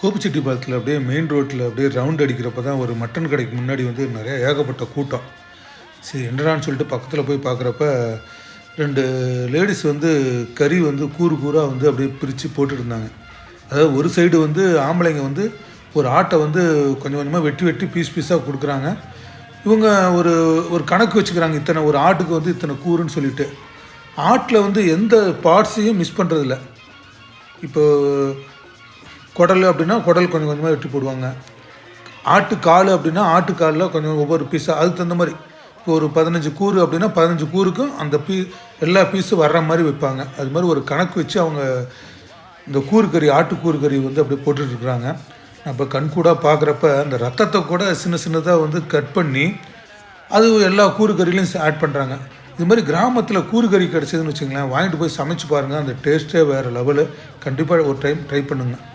கோபிச்செட்டிப்பாளையத்தில் அப்படியே மெயின் ரோட்டில் அப்படியே ரவுண்ட் அடிக்கிறப்ப தான் ஒரு மட்டன் கடைக்கு முன்னாடி வந்து நிறைய ஏகப்பட்ட கூட்டம். சரி என்னடான்னு சொல்லிட்டு பக்கத்தில் போய் பார்க்குறப்ப ரெண்டு லேடிஸ் வந்து கறி வந்து கூறு கூறாக வந்து அப்படியே பிரித்து போட்டுட்டு இருந்தாங்க அதாவது ஒரு சைடு வந்து ஆம்பளைங்க வந்து ஒரு ஆட்டை வந்து கொஞ்சம் கொஞ்சமாக வெட்டி வெட்டி பீஸ் பீஸாக கொடுக்குறாங்க. இவங்க ஒரு ஒரு கணக்கு வச்சுக்கிறாங்க இத்தனை ஒரு ஆட்டுக்கு வந்து இத்தனை கூறுன்னு சொல்லிட்டு. ஆட்டில் வந்து எந்த பார்ட்ஸையும் மிஸ் பண்ணுறதில்ல இப்போ குடல் அப்படின்னா குடல் கொஞ்சம் கொஞ்சமாக வெட்டி போடுவாங்க. ஆட்டுக்கால் அப்படின்னா ஆட்டுக்காலில் கொஞ்சம் ஒவ்வொரு பீஸாக அதுக்கு தகுந்த மாதிரி. இப்போ ஒரு பதினஞ்சு கூறு அப்படின்னா பதினஞ்சு கூறுக்கும் அந்த பீ எல்லா பீஸும் வர்ற மாதிரி வைப்பாங்க. அது மாதிரி ஒரு கணக்கு வச்சு அவங்க இந்த கூறு கறி கூறுக்கறி கறி வந்து அப்படியே போட்டுட்ருக்குறாங்க அப்போ கண்கூடாக பார்க்குறப்ப அந்த ரத்தத்தை கூட சின்ன சின்னதாக வந்து கட் பண்ணி அது எல்லா கூறுக்கறிலையும் ஆட் பண்ணுறாங்க இது மாதிரி கிராமத்தில் கூறு கறி கிடச்சதுன்னு வச்சுங்களேன் வாங்கிட்டு போய் சமைச்சு பாருங்கள் அந்த டேஸ்ட்டே வேறு லெவலு கண்டிப்பாக ஒரு டைம் ட்ரை பண்ணுங்கள்